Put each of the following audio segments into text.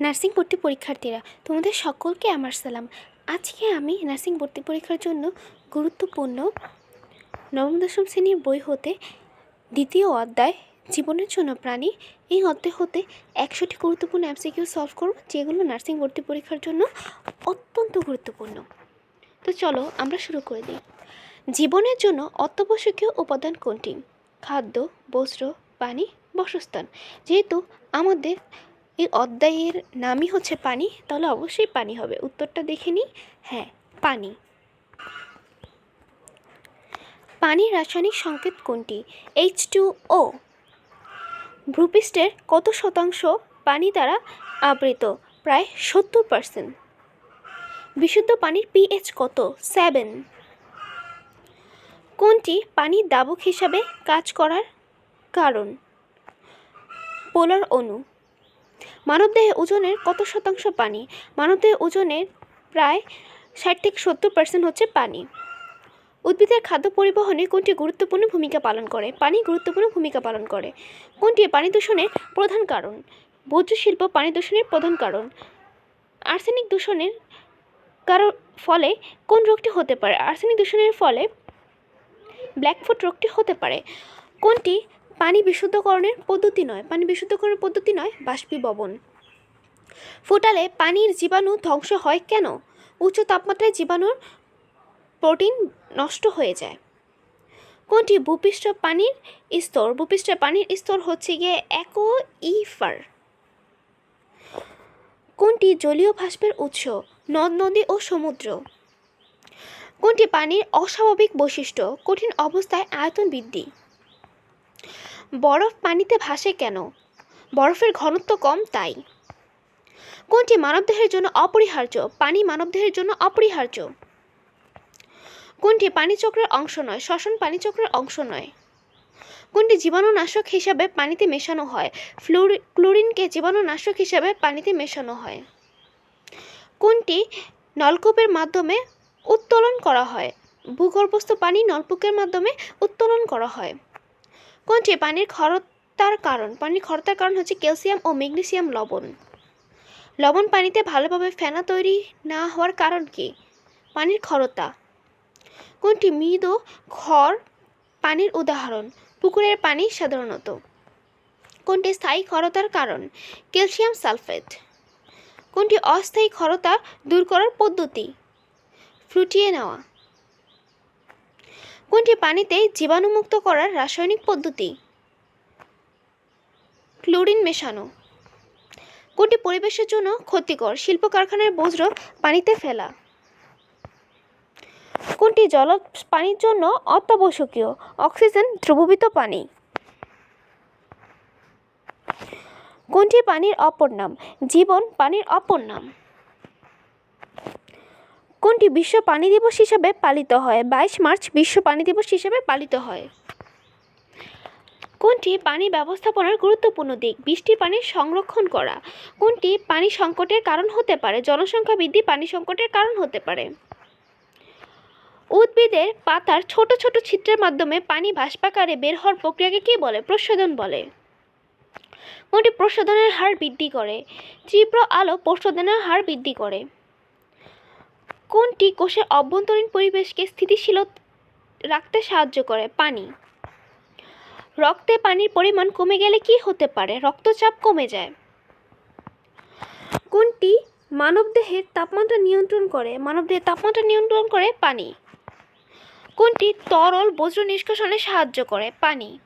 Nursing ভর্তি পরীক্ষার্থীরা, তোমাদের সকলকে আমার সালাম। আজকে আমি নার্সিং ভর্তি পরীক্ষার জন্য গুরুত্বপূর্ণ নবম দশম শ্রেণির বই হতে দ্বিতীয় অধ্যায়, জীবনের জন্য প্রাণী, এই অধ্যায় হতে একশোটি গুরুত্বপূর্ণ এমসিকিউ সলভ করব, যেগুলো নার্সিং ভর্তি পরীক্ষার জন্য অত্যন্ত গুরুত্বপূর্ণ। তো চলো আমরা শুরু করে দিই। জীবনের জন্য অত্যাবশ্যকীয় উপাদান কোনটি? খাদ্য, বস্ত্র, পানি, বাসস্থান। যেহেতু আমাদের এই অধ্যায়ের নামই হচ্ছে পানি, তাহলে অবশ্যই পানি হবে। উত্তরটা দেখে নিই। হ্যাঁ পানি। পানির রাসায়নিক সংকেত কোনটি? এইচ টু ও ভূপৃষ্ঠের কত শতাংশ পানি দ্বারা আবৃত? প্রায় সত্তর পার্সেন্ট বিশুদ্ধ পানির পিএইচ কত? সেভেন কোনটি পানির দাবক হিসাবে কাজ করার কারণ? পোলার অণু। মানবদেহে ওজনের কত শতাংশ পানি? মানবদেহে ওজনের প্রায় ষাট থেকে সত্তর পার্সেন্ট হচ্ছে পানি। উদ্ভিদের খাদ্য পরিবহনে কোনটি গুরুত্বপূর্ণ ভূমিকা পালন করে? পানি গুরুত্বপূর্ণ ভূমিকা পালন করে। কোনটি পানি দূষণের প্রধান কারণ? বজ্র শিল্প পানি দূষণের প্রধান কারণ। আর্সেনিক দূষণের কারণ ফলে কোন রোগটি হতে পারে? আর্সেনিক দূষণের ফলে ব্ল্যাকফুট রোগটি হতে পারে। কোনটি পানি বিশুদ্ধকরণের পদ্ধতি নয়। পানি বিশুদ্ধকরণের পদ্ধতি নয়, বাষ্পীভবন। ফোটালে পানির জীবাণু ধ্বংস হয় কেন? উচ্চ তাপমাত্রায় জীবাণুর প্রোটিন নষ্ট হয়ে যায়। কোনটি? ভূপৃষ্ঠ পানির স্তর। ভূপৃষ্ঠ পানির স্তর হচ্ছে গিয়ে ইফার কোনটি? জলীয় বাষ্পের উৎস, নদ, নদী ও সমুদ্র। কোনটি? পানির অস্বাভাবিক বৈশিষ্ট্য, কঠিন অবস্থায় আয়তন বৃদ্ধি। বরফ পানিতে ভাসে কেন? বরফের ঘনত্ব কম তাই। কোনটি মানবদেহের জন্য অপরিহার্য? পানি মানবদেহের জন্য অপরিহার্য। কোনটি পানিচক্রের অংশ নয়? শ্বসন পানিচক্রের অংশ নয়। কোনটি জীবাণুনাশক হিসাবে পানিতে মেশানো হয়? ফ্লোরি, ক্লোরিনকে জীবাণুনাশক হিসাবে পানিতে মেশানো হয়। কোনটি নলকূপের মাধ্যমে উত্তোলন করা হয়? ভূগর্ভস্থ পানি নলকূপের মাধ্যমে উত্তোলন করা হয়। কোনটি? পানির ক্ষরতার কারণ। পানির ক্ষরতার কারণ হচ্ছে ক্যালসিয়াম ও ম্যাগনেসিয়াম লবণ। লবণ পানিতে ভালোভাবে ফেনা তৈরি না হওয়ার কারণ কি? পানির ক্ষরতা। কোনটি? মৃদু ক্ষর পানির উদাহরণ। পুকুরের পানি সাধারণত। কোনটি স্থায়ী ক্ষরতার কারণ? Calcium sulphate. কোনটি অস্থায়ী ক্ষরতা দূর করার পদ্ধতি? ফুটিয়ে নেওয়া। কোনটি পানিতে জীবাণুমুক্ত করার রাসায়নিক পদ্ধতি? ক্লোরিন মেশানো। কোনটি পরিবেশের জন্য ক্ষতিকর? শিল্প কারখানার বজ্র পানিতে ফেলা। কোনটি জল পানির জন্য অত্যাবশ্যকীয়? অক্সিজেন, দ্রবীভূত পানি। কোনটি পানির অপর নাম? জীবন পানির অপর নাম। কোনটি বিশ্ব পানি দিবস হিসাবে পালিত হয়? বাইশ মার্চ বিশ্ব পানি দিবস হিসাবে পালিত হয়। কোনটি পানি ব্যবস্থাপনার গুরুত্বপূর্ণ দিক? বৃষ্টির পানির সংরক্ষণ করা। কোনটি পানি সংকটের কারণ হতে পারে? জনসংখ্যা বৃদ্ধি পানি সংকটের কারণ হতে পারে। উদ্ভিদের পাতার ছোট ছোট ছিদ্রের মাধ্যমে পানি বাষ্পাকারে বের হওয়ার প্রক্রিয়াকে কী বলে? প্রশোধন বলে। কোনটি প্রশোধনের হার বৃদ্ধি করে? তীব্র আলো প্রশোধনের হার বৃদ্ধি করে। কোনটি কোষের অভ্যন্তরীণ পরিবেশকে স্থিতিশীল রাখতে সাহায্য করে? পানি। রক্তে পানির পরিমাণ কমে গেলে কি হতে পারে? রক্তচাপ কমে যায়। কোনটি মানবদেহের তাপমাত্রা নিয়ন্ত্রণ করে? মানবদেহের তাপমাত্রা নিয়ন্ত্রণ করে পানি। কোনটি তরল বজ্র নিষ্কাশনে সাহায্য করে? পানি।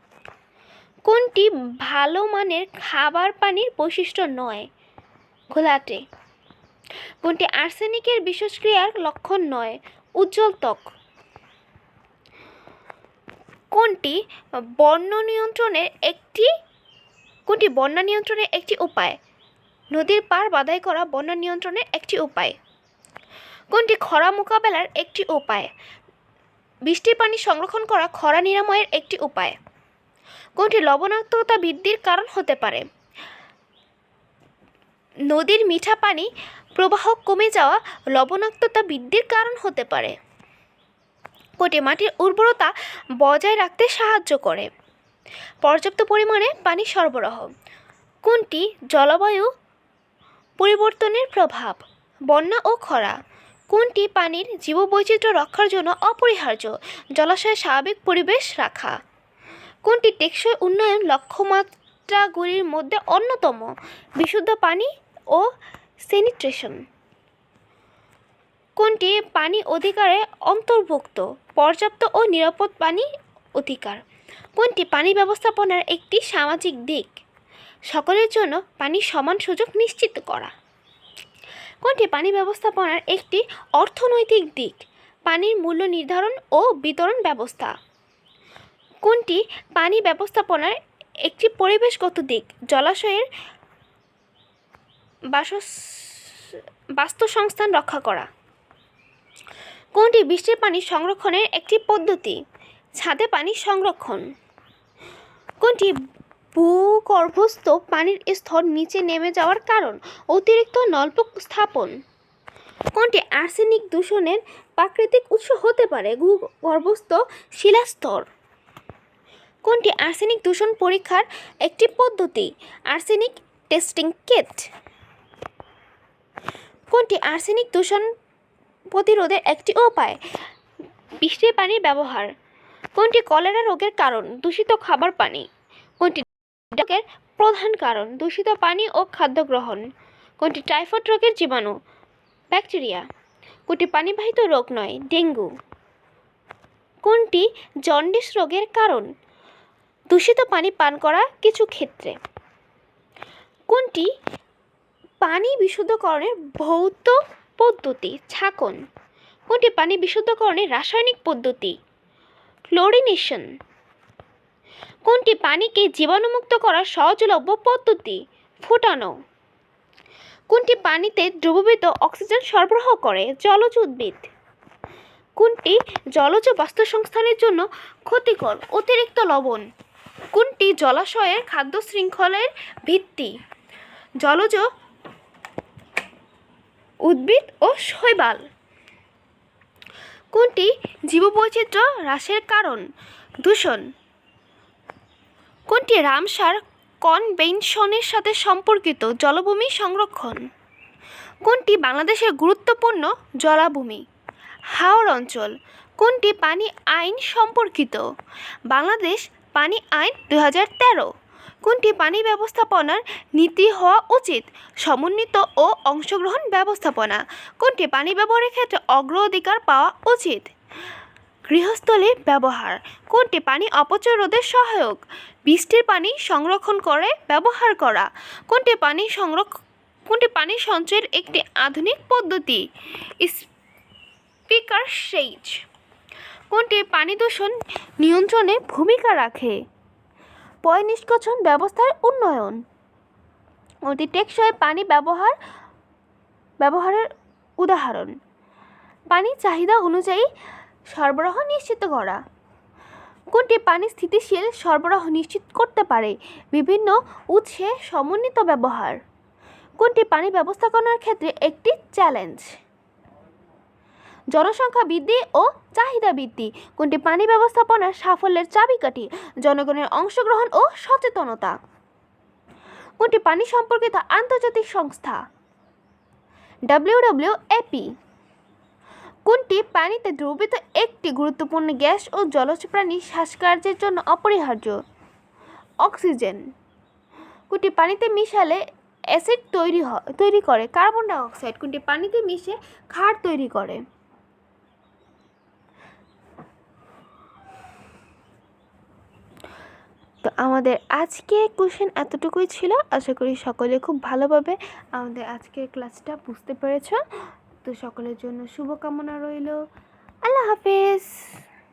কোনটি ভালো মানের খাবার পানির বৈশিষ্ট্য নয়? ঘোলাটে কোনটি আর্সেনিকের বিষক্রিয়ার লক্ষণ নয়? উজ্জ্বল ত্বক। কোনটি বন্য নিয়ন্ত্রণের একটি, কোনটি বন্যা নিয়ন্ত্রণের একটি উপায়? নদীর পার বাধাই করা বন্যা নিয়ন্ত্রণের একটি উপায়। কোনটি খরা মোকাবেলার একটি উপায়? বৃষ্টির পানি সংরক্ষণ করা খরা নিরাময়ের একটি উপায়। কোনটি লবণাক্ততা বৃদ্ধির কারণ হতে পারে? নদীর মিঠা পানি প্রবাহ কমে যাওয়া লবণাক্ততা বৃদ্ধির কারণ হতে পারে। কোটি মাটির উর্বরতা বজায় রাখতে সাহায্য করে। পর্যাপ্ত পরিমাণে পানি সরবরাহ। কোনটি জলবায়ু পরিবর্তনের প্রভাব? বন্যা ও খরা। কোনটি পানির জীববৈচিত্র্য রক্ষার জন্য অপরিহার্য? জলাশয়ের স্বাভাবিক পরিবেশ রাখা। কোনটি টেকসই উন্নয়ন লক্ষ্যমাত্রাগুলির মধ্যে অন্যতম? বিশুদ্ধ পানি ও স্যানিটেশন কোনটি পানি অধিকারে অন্তর্ভুক্ত, পর্যাপ্ত ও নিরাপদ পানি অধিকার? কোনটি পানি ব্যবস্থাপনার একটি সামাজিক দিক? সকলের জন্য পানির সমান সুযোগ নিশ্চিত করা। কোনটি পানি ব্যবস্থাপনার একটি অর্থনৈতিক দিক? পানির মূল্য নির্ধারণ ও বিতরণ ব্যবস্থা। কোনটি পানি ব্যবস্থাপনার একটি পরিবেশগত দিক? জলাশয়ের বাসস বাস্তুসংস্থান রক্ষা করা। কোনটি বৃষ্টির পানি সংরক্ষণের একটি পদ্ধতি? ছাদে পানি সংরক্ষণ। কোনটি ভূগর্ভস্থ পানির স্তর নিচে নেমে যাওয়ার কারণ? অতিরিক্ত নলকূপ স্থাপন। কোনটি আর্সেনিক দূষণের প্রাকৃতিক উৎস হতে পারে? ভূগর্ভস্থ শিলাস্তর। কোনটি আর্সেনিক দূষণ পরীক্ষার একটি পদ্ধতি? Arsenic testing kit. কোনটি আর্সেনিক দূষণ প্রতিরোধের একটি উপায়? বৃষ্টির পানির ব্যবহার। কোনটি কলেরা রোগের কারণ? দূষিত খাবার পানি। কোনটি রোগের প্রধান কারণ? দূষিত পানি ও খাদ্য গ্রহণ। কোনটি টাইফয়েড রোগের জীবাণু? ব্যাকটেরিয়া। কোনটি পানিবাহিত রোগ নয়? ডেঙ্গু। কোনটি জন্ডিস রোগের কারণ? দূষিত পানি পান করা কিছু ক্ষেত্রে। কোনটি পানি বিশুদ্ধকরণের ভৌত পদ্ধতি, ছাকন। কোনটি? পানি বিশুদ্ধকরণের রাসায়নিক পদ্ধতি। ক্লোরিনেশন কোনটি? পানিকে জীবাণুমুক্ত করার সহজলভ্য পদ্ধতি। ফুটানো। কোনটি? পানিতে দ্রবীভূত অক্সিজেন সরবরাহ করে জলজ উদ্ভিদ। কোনটি? জলজ বাস্তুসংস্থানের জন্য ক্ষতিকর, অতিরিক্ত লবণ। কোনটি? জলাশয়ের খাদ্য শৃঙ্খলের ভিত্তি। জলজ উদ্ভিদ ও শৈবাল। কোনটি জীববৈচিত্র্য হ্রাসের কারণ? দূষণ। কোনটি রামসার কনভেনশনের সাথে সম্পর্কিত জলভূমি সংরক্ষণ? কোনটি বাংলাদেশের গুরুত্বপূর্ণ জলাভূমি? হাওর অঞ্চল। কোনটি পানি আইন সম্পর্কিত? বাংলাদেশ পানি আইন দু হাজার তেরো। কোনটি পানি ব্যবস্থাপনার নীতি হওয়া উচিত? সমন্বিত ও অংশগ্রহণ ব্যবস্থাপনা। কোনটি পানি ব্যবহারের ক্ষেত্রে অগ্রাধিকার পাওয়া উচিত? গৃহস্থলে ব্যবহার। কোনটি পানি অপচয় রোধে সহায়ক? বৃষ্টির পানি সংরক্ষণ করে ব্যবহার করা। কোনটি পানি সংরক্ষণ কোনটি পানি সঞ্চয়ের একটি আধুনিক পদ্ধতি? স্পিকার সেচ। কোনটি পানি দূষণ নিয়ন্ত্রণে ভূমিকা রাখে? পয় নিষ্কাশন ব্যবস্থার উন্নয়ন। অতি টেকসই পানি ব্যবহার, ব্যবহারের উদাহরণ। পানির চাহিদা অনুযায়ী সরবরাহ নিশ্চিত করা। কোনটি পানি স্থিতিশীল সরবরাহ নিশ্চিত করতে পারে? বিভিন্ন উৎসে সমন্বিত ব্যবহার। কোনটি পানি ব্যবস্থাপনার ক্ষেত্রে একটি চ্যালেঞ্জ? জনসংখ্যা বৃদ্ধি ও চাহিদা বৃদ্ধি। কোনটি পানি ব্যবস্থাপনার সাফল্যের চাবিকাঠি? জনগণের অংশগ্রহণ ও সচেতনতা। কোনটি পানি সম্পর্কিত আন্তর্জাতিক সংস্থা? ডাব্লিউডাব্লিউএপি কোনটি পানিতে দ্রবীভূত একটি গুরুত্বপূর্ণ গ্যাস ও জলজ প্রাণী শ্বাসকার্যের জন্য অপরিহার্য? অক্সিজেন। কোনটি পানিতে মিশালে অ্যাসিড তৈরি হয় তৈরি করে কার্বন ডাইঅক্সাইড? কোনটি পানিতে মিশে ক্ষার তৈরি করে? আমাদের আজকে কোশ্চেন এতটুকুই ছিল। আশা করি সকলে খুব ভালোভাবে আমাদের আজকের ক্লাসটা বুঝতে পেরেছ। তো সকলের জন্য শুভকামনা রইল। আল্লাহ হাফেজ।